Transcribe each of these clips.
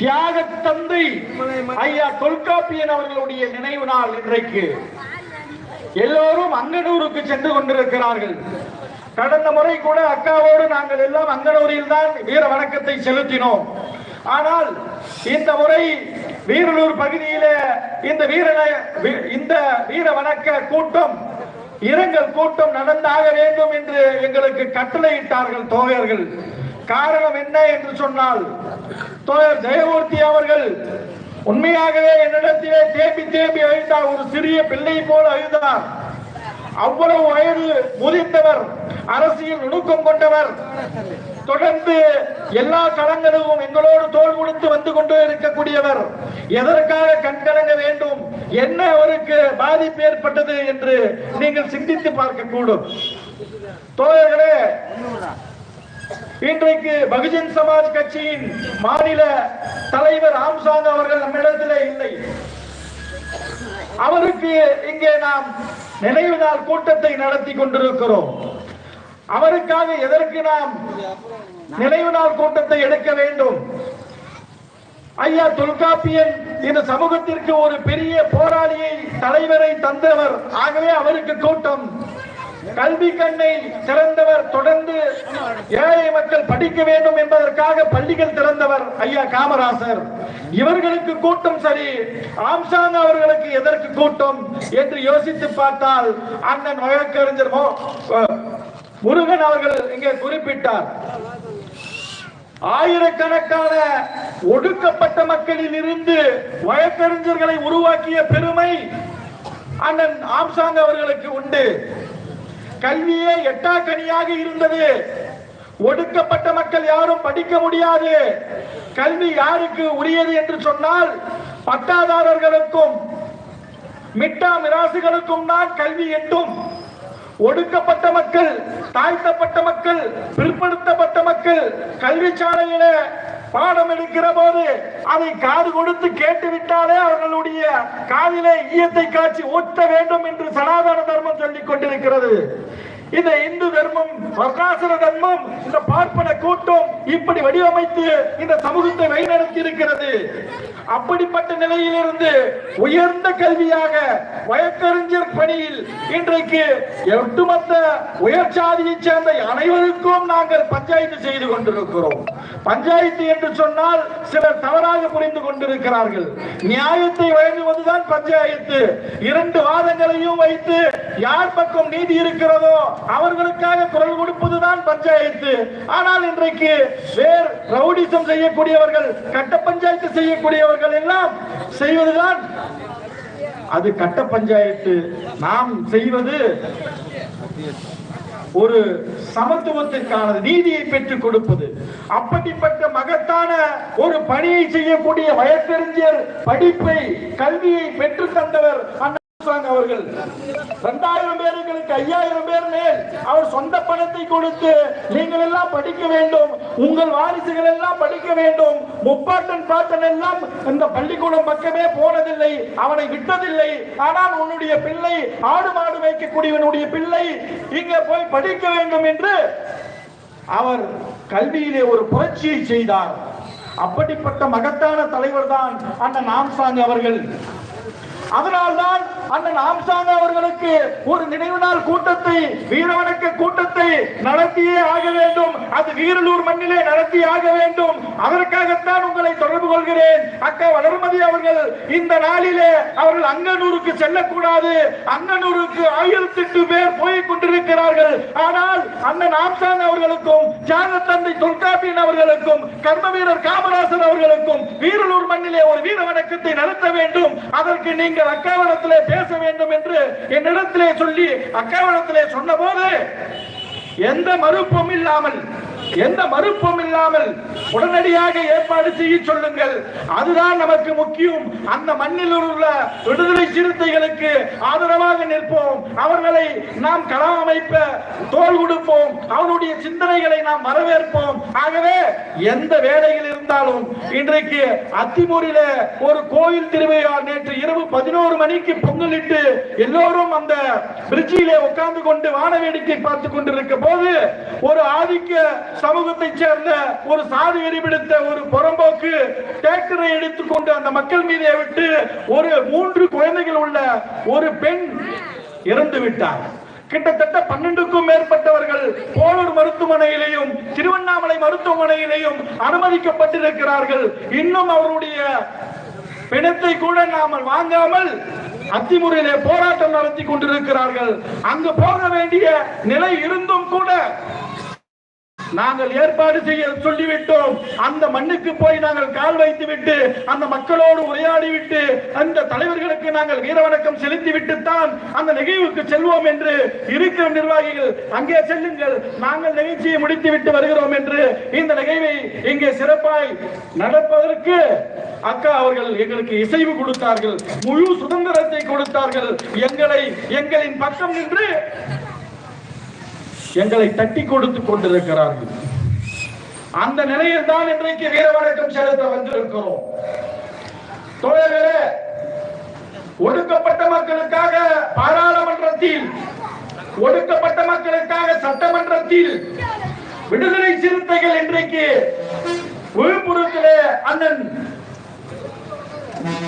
தியாக தந்தை ஐயா தொல்காப்பியன் அவர்களுடைய நினைவு நாள் இன்றைக்கு. எல்லோரும் அங்கனூருக்கு சென்று கொண்டிருக்கிறார்கள். கடந்த முறை கூட அக்காவோடு நாங்கள் எல்லாம் அங்கனூரில் தான் வீர வணக்கத்தை செலுத்தினோம். ஆனால் இந்த முறை வீரலூர் பகுதியில இந்த வீர இந்த வீர வணக்க கூட்டம் இரங்கல் கூட்டம் நடந்தாக வேண்டும் என்று எங்களுக்கு கட்டளையிட்டார்கள் தோழர்கள். காரணம் என்ன என்று சொன்னால் தோழர் ஜெயமூர்த்தி அவர்கள் உண்மையாகவே என்னிடத்திலே தேம்பி தேம்பி அழுதார். ஒரு சிறிய பிள்ளை போல அழுதார். அவ்வளவு வயது முதிர்ந்தவர் அரசியல் நுணுக்கம் கொண்டவர். தொடர்ந்து எல்லா களங்களிலும் எங்களோடு தோல் கொடுத்து வந்து கொண்டு இருக்கக்கூடியவர். எதற்காக கண்கலங்க வேண்டும்? என்ன அவருக்கு பாதிப்பு ஏற்பட்டது என்று நீங்கள் சிந்தித்து பார்க்க கூடும் தோழர்களே இன்றைக்கு பகுஜன் சமாஜ் கட்சியின் மாநில தலைவர் ஆம்சாங் அவர்கள் நம்மிடத்திலே இல்லை. அவருக்கு இங்கே நாம் நினைவு நாள் கூட்டத்தை நடத்தி கொண்டிருக்கிறோம். அவருக்காக எதற்கு நாம் நினைவு நாள் கூட்டத்தை எடுக்க வேண்டும்? ஐயா தொல்காப்பியன் இந்த சமூகத்திற்கு ஒரு பெரிய போராளியை தலைவரை தந்தவர். ஆகவே அவருக்கு கூட்டம். கல்வி கண்ணை திறந்தவர் தொடர்ந்து ஏழை மக்கள் படிக்க வேண்டும் என்பதற்காக பள்ளிகள் திறந்தவர் ஐயா காமராசர். இவர்களுக்கு கூட்டம் சரி ஆம்சாங் அவர்களுக்கு எதற்கு கூட்டம் என்று யோசித்து பார்த்தால் அண்ணன் வழக்கறிஞர் முருகன் அவர்கள் இங்கே குறிப்பிட்டார். ஆயிரக்கணக்கான ஒடுக்கப்பட்ட மக்களில் இருந்து வழக்கறிஞர்களை உருவாக்கிய பெருமை அண்ணன் ஆம்சாங் அவர்களுக்கு உண்டு. கல்வியே எட்டாக்கனியாக இருந்தது. ஒடுக்கப்பட்ட மக்கள் யாரும் படிக்க முடியாது. கல்வி யாருக்கு உரியது என்று சொன்னால் பட்டாதாரர்களுக்கும் மிட்டா மிராசுகளுக்கும் தான் கல்வி என்றும் ஒடுக்கப்பட்ட மக்கள் தாழ்த்தப்பட்ட மக்கள் பிற்படுத்தப்பட்ட மக்கள் கல்வி சாலையில பாடம் எடுக்கிற போது அதை காது கொடுத்து கேட்டு விட்டாலே அவர்களுடைய காதிலே ஈயத்தை காட்சி ஊட்ட வேண்டும் என்று சனாதன தர்மம் சொல்லிக் கொண்டிருக்கிறது. இந்த இந்து தர்மம் வர்ணாசிர தர்மம் இந்த பார்ப்பன கூட்டம் இப்படி வடிவமைத்து இந்த சமூகத்தை வழிநடத்தி இருக்கிறது அப்படிப்பட்ட நிலையிலிருந்து உயர்ந்த கல்வியாக வழக்கறிஞர் பணியில் இன்றைக்கு ஒட்டுமொத்த உயர் சாதியைச் சேர்ந்த அனைவருக்கும் நாங்கள் பஞ்சாயத்து செய்து கொண்டிருக்கிறோம். பஞ்சாயத்து என்று சொன்னால் சிலர் தவறாக புரிந்து கொண்டிருக்கிறார்கள். நியாயத்தை வழங்குவதுதான் பஞ்சாயத்து. இரண்டு வாதங்களையும் வைத்து யார் பக்கம் நீதி இருக்கிறதோ அவர்களுக்காக குரல் கொடுப்பதுதான் பஞ்சாயத்து. ஆனால் இன்றைக்கு வேர் ரவுடிசம் செய்யக்கூடியவர்கள் கட்ட பஞ்சாயத்து செய்யக்கூடியவர்கள் எல்லாம் செய்வதுதான் அது கட்ட பஞ்சாயத்து. நாம் செய்வது ஒரு சமத்துவத்திற்கானது நீதியை பெற்றுக் கொடுப்பது. அப்படிப்பட்ட மகத்தான ஒரு பணியை செய்யக்கூடிய வயப்பெறிஞர் படிப்பை கல்வியை பெற்று தந்தவர் அவர்கள். இரண்டாயிரம் பேருக்கு ஐயாயிரம் பேர் மேல் அவர் சொந்த பணத்தை கொடுத்து நீங்கள் எல்லாம் படிக்க வேண்டும் உங்கள் வாரிசுகள் எல்லாம் படிக்க வேண்டும் முப்பாட்டன் பாட்டன் எல்லாம் இந்த பள்ளிக்கூடம் பக்கமே போனதில்லை அவனை விட்டதில்லை. ஆனால் உன்னுடைய பிள்ளை ஆடு மாடு வைக்கக்கூடியவனுடைய பிள்ளை இங்கே போய் படிக்க வேண்டும் என்று அவர் கல்வியிலே ஒரு புரட்சியை செய்தார். அப்படிப்பட்ட மகத்தான தலைவர் தான் அண்ணன் ஆம்சாங் அவர்கள். அதனால்தான் அண்ணன் ஆம்சாங் அவர்களுக்கு ஒரு நினைவு நாள் கூட்டத்தை வீரவணக்க கூட்டத்தை நடத்தியே ஆக வேண்டும். அது வீரலூர் மண்ணிலே நடத்தி ஆக வேண்டும். அதற்காகத்தான் உங்களை தொடர்பு கொள்கிறேன். அக்கா வளர்மதி அவர்கள் இந்த நாளிலே அவர்கள் அங்கனூருக்கு செல்லக்கூடாது. அங்கனூருக்கு ஆயிரத்தி எட்டு பேர் போய் கொண்டிருக்கிறார்கள். ஆனால் அண்ணன் ஆம்சாங் அவர்களுக்கும் தியாக தந்தை தொல்காப்பியன் அவர்களுக்கும் கர்ம வீரர் காமராசர் அவர்களுக்கும் வீரலூர் மண்ணிலே ஒரு வீர வணக்கத்தை நடத்த வேண்டும். அதற்கு நீங்கள் அக்காவளத்திலே பேச வேண்டும் என்று என்னிடத்திலே சொல்லி அக்காவளத்திலே சொன்னபோது எந்த மறுப்பும் இல்லாமல் எந்த மறுப்பும் இல்லாமல் உடனடியாக ஏற்பாடு செய்ய சொல்லுங்கள். அதுதான் நமக்கு முக்கியம். அந்த மண்ணில் உள்ள விடுதலை சிறுத்தைகளுக்கு ஆதரவாக நிற்போம். அவர்களை நாம் களம் அமைப்ப தோல் கொடுப்போம் அவனுடைய சிந்தனைகளை நாம் வரவேற்போம். ஆகவே எந்த வேலையில் இருந்தாலும் இன்றைக்கு அத்திமூரில ஒரு கோயில் திருவிழா நேற்று இரவு பதினோரு மணிக்கு பொங்கலிட்டு எல்லோரும் அந்த பிரிட்ஜிலே உட்கார்ந்து கொண்டு வான வேடிக்கை பார்த்து கொண்டிருக்க போது ஒரு ஆதிக்க சமூகத்தைச் சேர்ந்த ஒரு சாதி எரிபிடித்த ஒரு புறம்போக்கு டிராக்டரை எடுத்துக்கொண்டு அந்த மக்கள் மீதே விட்டு ஒரு மூன்று குழந்தைகள் உள்ள ஒரு பெண் இறந்து விட்டார். கிட்டத்தட்ட பன்னெண்டுக்கும் மேற்பட்டவர்கள் போலூர் மருத்துவமனையிலையும் திருவண்ணாமலை மருத்துவமனையிலையும் அனுமதிக்கப்பட்டிருக்கிறார்கள். இன்னும் அவருடைய பிணத்தை கூட நாமல் வாங்காமல் அத்திமுறையிலே போராட்டம் நடத்தி கொண்டிருக்கிறார்கள். அங்கு போக வேண்டிய நிலை இருந்தும் கூட நாங்கள் ஏற்பாடு செய்ய சொல்லிவிட்டோம். அந்த மண்ணுக்கு போய் நாங்கள் கால் வைத்து விட்டு அந்த மக்களோடு உரையாடி விட்டு அந்த தலைவர்களுக்கு நாங்கள் வீரவணக்கம் செலுத்தி விட்டுத்தான் அந்த நிகழ்வுக்கு செல்வோம் என்று இருக்கிற நிர்வாகிகள் அங்கே செல்லுங்கள். நாங்கள் நிகழ்ச்சியை முடித்து விட்டு வருகிறோம் என்று இந்த நிகழ்வை இங்கே சிறப்பாய் நடப்பதற்கு அக்கா அவர்கள் எங்களுக்கு இசைவு கொடுத்தார்கள் முழு சுதந்திரத்தை கொடுத்தார்கள். எங்களை எங்களின் பக்கம் நின்று எங்களை தட்டி கொடுத்து கொண்டிருக்கிறார்கள். அந்த நிலையில் தான் இன்றைக்கு வீர வணக்கம் செலுத்த வந்திருக்கிறோம். தோழர்களே ஒடுக்கப்பட்ட மக்களுக்காக பாராளுமன்றத்தில் ஒடுக்கப்பட்ட மக்களுக்காக சட்டமன்றத்தில் விடுதலை சிறுத்தைகள் இன்றைக்கு விழுப்புரத்திலே அண்ணன்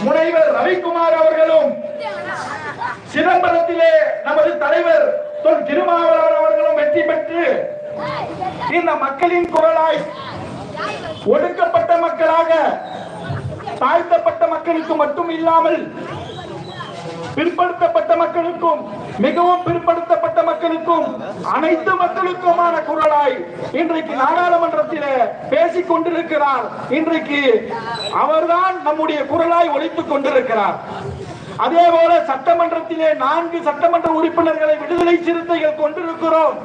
முனைவர் ரவிக்குமார் அவர்களும் சிதம்பரத்திலே நமது தலைவர் திருமாவளவர் அவர்களும் வெற்றி பெற்று இந்த மக்களின் குரலாய் ஒடுக்கப்பட்ட மக்களாக தாழ்த்தப்பட்ட மக்களுக்கு மட்டும் இல்லாமல் பிற்படுத்தப்பட்ட மக்களுக்கும் மிகவும் பிற்படுத்தப்பட்ட மக்களுக்கும் அனைத்து மக்களுக்குமான குரலாய் இன்றைக்கு நாடாளுமன்றத்தில் பேசிக் கொண்டிருக்கிறார். இன்றைக்கு அவர்தான் நம்முடைய குரலாய் ஒழித்துக் கொண்டிருக்கிறார். அதே போல சட்டமன்றத்திலே நான்கு சட்டமன்ற உறுப்பினர்களை விடுதலை சிறுத்தைகள் கொண்டிருக்கிறோம்.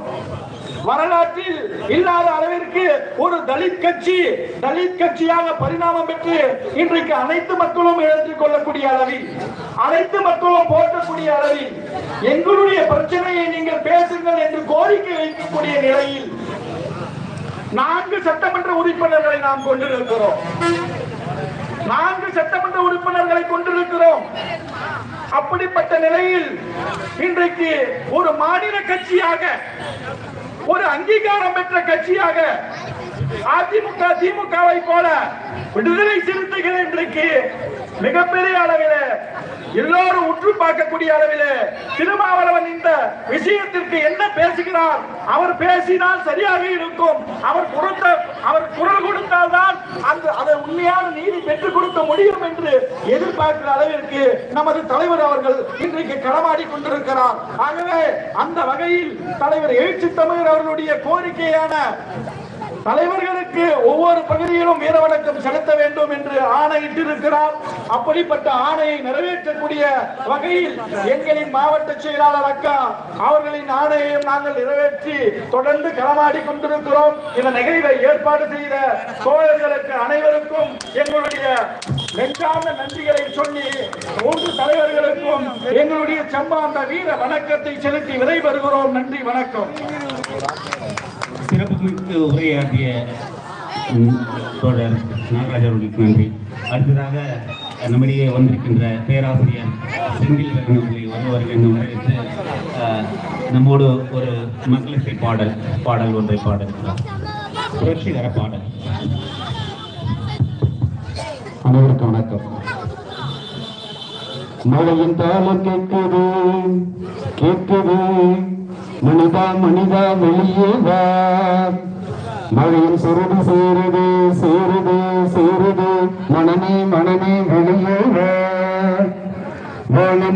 வரலாற்றில் இல்லாத அளவிற்கு ஒரு தலித் கட்சி தலித் கட்சியாக பரிணாமம் பெற்று இன்றைக்கு அனைத்து மக்களும் ஏற்றுக் கொள்ளக்கூடிய அளவில் அனைத்து மக்களும் போற்றக்கூடிய அளவில் எங்களுடைய பிரச்சனையை நீங்கள் பேசுங்கள் என்று கோரிக்கை வைக்கக்கூடிய நிலையில் நான்கு சட்டமன்ற உறுப்பினர்களை நாம் கொண்டிருக்கிறோம். நான்கு சட்டமன்ற உறுப்பினர்களை கொண்டிருக்கிறோம். அப்படிப்பட்ட நிலையில் இன்றைக்கு ஒரு மாநில கட்சியாக ஒரு அங்கீகாரம் பெற்ற கட்சியாக அதிமுக திமுகவை போல விடுதலை சிறுத்தைகள் இன்றைக்கு மிகப்பெரிய அளவில் எல்லோரும் உற்று பார்க்கக்கூடிய அளவில் திருமாவளவன் இந்த விஷயத்திற்கு என்ன பேசுகிறார்? அவர் பேசினால் சரியாக இருக்கும். அவர் கொடுத்த அவர் குரல் கொடுத்தால்தான் அந்த அதை உண்மையான நீதி பெற்றுக் கொடுக்க முடியும் என்று எதிர்பார்க்கிற அளவிற்கு நமது தலைவர் அவர்கள் இன்றைக்கு களமாடி கொண்டிருக்கிறார். ஆகவே அந்த வகையில் தலைவர் எழுச்சி தமிழர் அவர்களுடைய கோரிக்கையான தலைவர்களுக்கு ஒவ்வொரு பகுதியிலும் வீரவணக்கம் செலுத்த வேண்டும் என்று ஆணையிட்டிருக்கிறார். அப்படிப்பட்ட ஆணையை நிறைவேற்றக்கூடிய வகையில் எங்களின் மாவட்ட செயலாளர் அக்கா அவர்களின் ஆணையையும் நாங்கள் நிறைவேற்றி தொடர்ந்து களமாடி கொண்டிருக்கிறோம். இந்த நிகழ்வை ஏற்பாடு செய்த தோழர்களுக்கு அனைவருக்கும் எங்களுடைய நெஞ்சார்ந்த நன்றிகளை சொல்லி மூன்று தலைவர்களுக்கும் எங்களுடைய சம்பாந்த வீர வணக்கத்தை செலுத்தி விடைபெறுகிறோம். நன்றி வணக்கம். சிறப்புமிக்க உரையாற்றிய தோழர் நாகராஜ் நன்றி. அடுத்ததாக நம்மிடையே வந்திருக்கின்ற பேராசிரியர் செந்தில் வேலன் அவர்களை வருவார்கள் என்று வரவேற்று அஹ், நம்மோடு ஒரு மக்களிசை பாடல் பாடல் ஒன்றை பாடல் புரட்சிகர பாடல். அனைவருக்கும் வணக்கம். மழையின் தாளம் கேட்குது கேட்குது. மனிதா மனிதா வெளியே வா. மழையின் சுருடு சேருது சேருது சேருது மனமே மனமே வெளியே வா.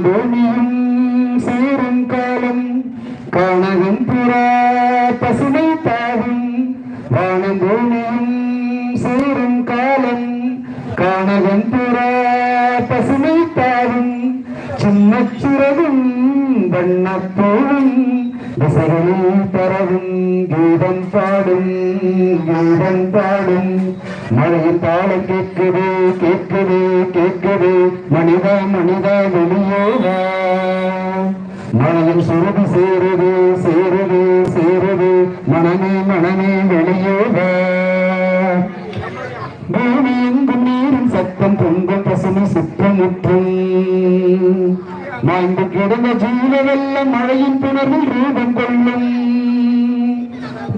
பூமியும் சேரும் காலம் காணகம் புறா பசுமை தாவும் வானம் பூமியும் சேரும் காலம் காணகம் புறா பசுமை தாவும் சின்ன சிறகும் வண்ணப்போவும் விசைகளில் பரவும் கீதம் பாடும் கீதம் பாடும். மழையின் தாளம் கேட்குது கேட்குது கேட்குது. மனிதா மனிதா வெளியேவா? மழையும் சுருதி சேருது சேருது சேருது. மனமே மனமே வெளியேவா? பூமி எங்கும் நீரும் சத்தம் பொங்கும் பசுமை சுற்றமுற்றும். வாழ்ந்து கிடந்த ஜீவனல்ல மழையின் புணர்வில் ரூபம் கொள்ளும்.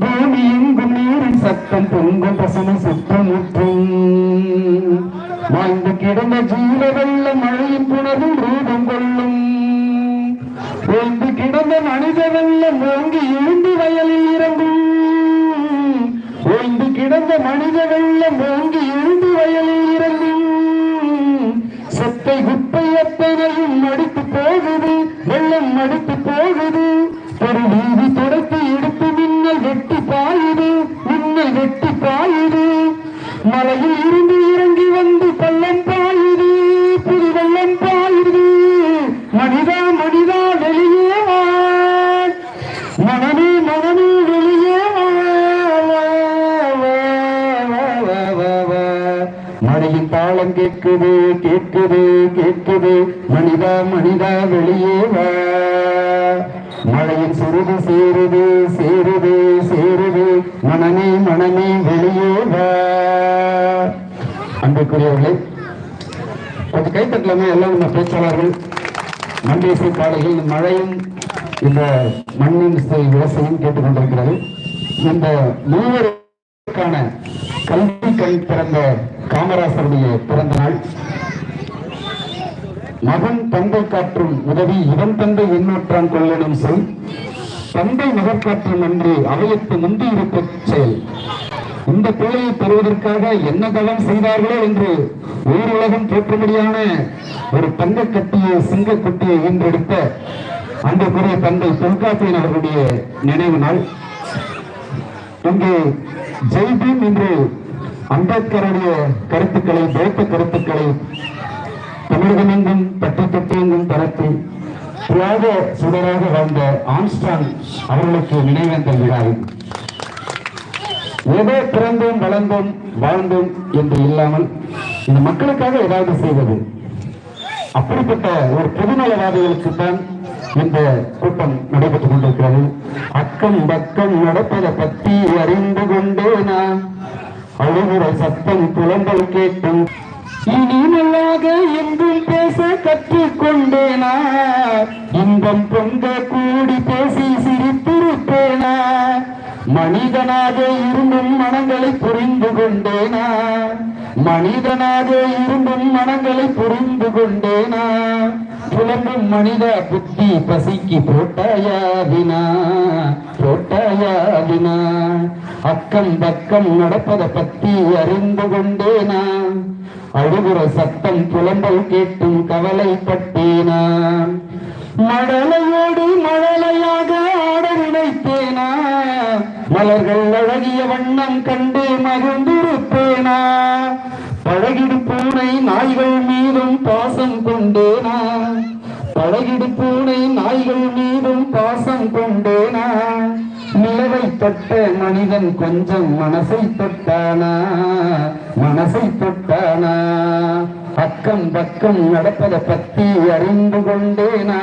பூமி எங்கும் நீரின் சத்தம் பொங்கும் பசுமை சுற்றமுற்றும் வாழ்ந்து கிடந்த ஜீவனல்ல மழையின் புணர்வில் ரூபம் கொள்ளும். ஓய்ந்து கிடந்த மனிதவல்ல மூங்கி ஓங்கி எழுந்து வயலில் இறங்கும். ஓய்ந்து கிடந்த மனித வெள்ள ஓங்கி எழுந்து வயலில் இறங்கும். செத்தை குப்பை எத்தனையும் மடித்து போகுது வெள்ளம் மடித்து போகுது. ஒரு வீதி தொடத்து எடுத்து மின்னல் வெட்டி பாயுது மின்னல் வெட்டி பாயுது. மலையில் இருந்து இறங்கி வந்து பள்ளம் பாயுது புது வெள்ளம் பாயுது. மனிதா மனிதா வெளியே மனமே மனமே வெளியே வா, வா, வா, வா, வா, மழையின் தாளம் கேட்குது கேட்குது. மனிதா வெளியே வா. மழையின் சுருது சேருது சேருது சேருது. மனமே மனமே வெளியே வா. அன்புக்குரியவர்களே கொஞ்சம் கைத்தட்டலாமே எல்லாம் நம்ம பேச்சாளர்கள். மண்டேசி காலையில் மழையும் இந்த மண்ணின் விவசாயம் கேட்டுக்கொண்டிருக்கிறது. இந்த மூவருக்கான கல்வி கை பிறந்த காமராசருடைய பிறந்த நாள். மகன் தந்தை காற்றும் உதவி இவன் தந்தை எண்ணூற்றான் கொள்ளனும் சொல் தந்தை நகர்காற்றும் என்று அவையத்து முந்தி இருக்க செயல். இந்த பிள்ளையை பெறுவதற்காக என்ன தவம் செய்தார்களோ என்று உலகம் தோற்றுபடியான ஒரு தங்க கட்டிய சிங்க குட்டியை ஈன்றெடுத்த அன்றைக்குரிய தந்தை தொல்காப்பியன் அவர்களுடைய நினைவு நாள். இங்கே ஜெய்பீம் என்று அம்பேத்கருடைய கருத்துக்களை பௌத்த கருத்துக்களை தமிழகமெங்கும் தட்டி தட்டியெங்கும் பரப்பி தியாக சுடராக வாழ்ந்த ஆம்ஸ்டாங் அவர்களுக்கு நினைவேந்தல் விழாவில் ஏதோ பிறந்தோம் வளர்ந்தோம் வாழ்ந்தோம் என்று இல்லாமல் இந்த மக்களுக்காக ஏதாவது செய்வது. அப்படிப்பட்ட ஒரு பொதுநலவாதிகளுக்கு தான் இந்த கூட்டம் நடைபெற்றுக் கொண்டிருக்கிறது. அக்கம் பக்கம் நடப்பதை பற்றி அறிந்து கொண்டே நான் அழுகுற சத்தம் புலம்பல் கேட்டும். இனிமையாக என்றும் எங்கும் பேச கற்றுக்கொண்டேனா? இன்பம் பொங்க கூடி பேசி சிரித்திருப்பேனா? மனிதனாக இருந்தும் மனங்களை புரிந்து கொண்டேனா? மனிதனாக இருந்தும் மனங்களை புரிந்து கொண்டேனா? புலம்பும் மனித புத்தி பசிக்கு போட்டாயா வினா போட்டாயா வினா அக்கம் பக்கம் நடப்பதை பத்தி அறிந்து கொண்டேனா? அழுகிற சத்தம் புலம்பல் கேட்டும் கவலைப்பட்டேனா? மடலையோடு மழலையாக ஆட நினைத்தேனா? மலர்கள் அழகிய வண்ணம் கண்டு மகிழ்ந்திருப்பேனா? பழகிடு பூனை நாய்கள் மீதும் பாசம் கொண்டேனா? பழகிடு பூனை நாய்கள் மீதும் பாசம் கொண்டேனா? நிலவை தொட்ட மனிதன் கொஞ்சம் மனசை தொட்டானா? மனசை தொட்டானா? அக்கம் பக்கம் நடப்பதை பத்தி அறிந்து கொண்டேனா?